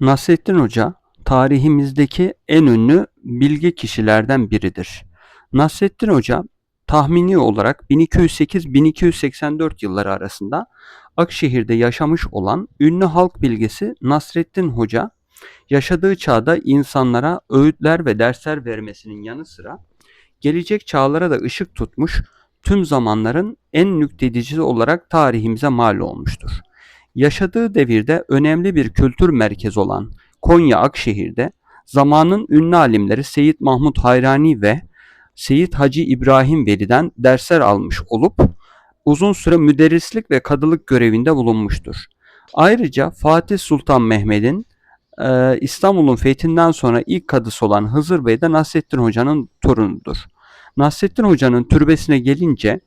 Nasrettin Hoca tarihimizdeki en ünlü bilge kişilerden biridir. Nasrettin Hoca tahmini olarak 1208-1284 yılları arasında Akşehir'de yaşamış olan ünlü halk bilgisi Nasrettin Hoca yaşadığı çağda insanlara öğütler ve dersler vermesinin yanı sıra gelecek çağlara da ışık tutmuş tüm zamanların en nükteticisi olarak tarihimize mal olmuştur. Yaşadığı devirde önemli bir kültür merkezi olan Konya Akşehir'de zamanın ünlü alimleri Seyyid Mahmud Hayrani ve Seyyid Hacı İbrahim Veli'den dersler almış olup uzun süre müderrislik ve kadılık görevinde bulunmuştur. Ayrıca Fatih Sultan Mehmet'in e, İstanbul'un fethinden sonra ilk kadısı olan Hızır Bey de Nasrettin Hoca'nın torunudur. Nasrettin Hoca'nın türbesine gelince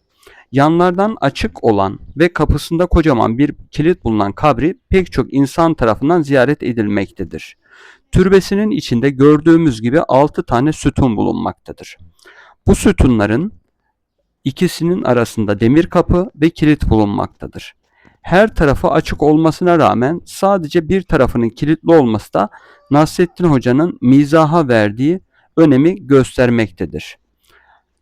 yanlardan açık olan ve kapısında kocaman bir kilit bulunan kabri pek çok insan tarafından ziyaret edilmektedir. Türbesinin içinde gördüğümüz gibi 6 tane sütun bulunmaktadır. Bu sütunların ikisinin arasında demir kapı ve kilit bulunmaktadır. Her tarafı açık olmasına rağmen sadece bir tarafının kilitli olması da Nasrettin Hoca'nın mizaha verdiği önemi göstermektedir.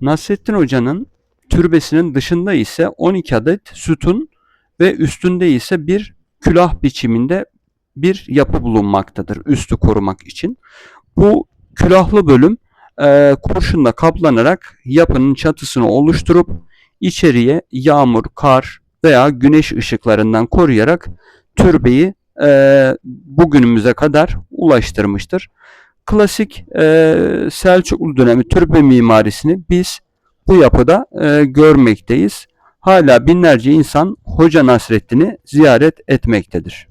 Nasrettin Hoca'nın türbesinin dışında ise 12 adet sütun ve üstünde ise bir külah biçiminde bir yapı bulunmaktadır üstü korumak için. Bu külahlı bölüm e, kurşunla kaplanarak yapının çatısını oluşturup içeriye yağmur, kar veya güneş ışıklarından koruyarak türbeyi e, bugünümüze kadar ulaştırmıştır. Klasik e, Selçuklu dönemi türbe mimarisini biz bu yapıda e, görmekteyiz. Hala binlerce insan Hoca Nasreddin'i ziyaret etmektedir.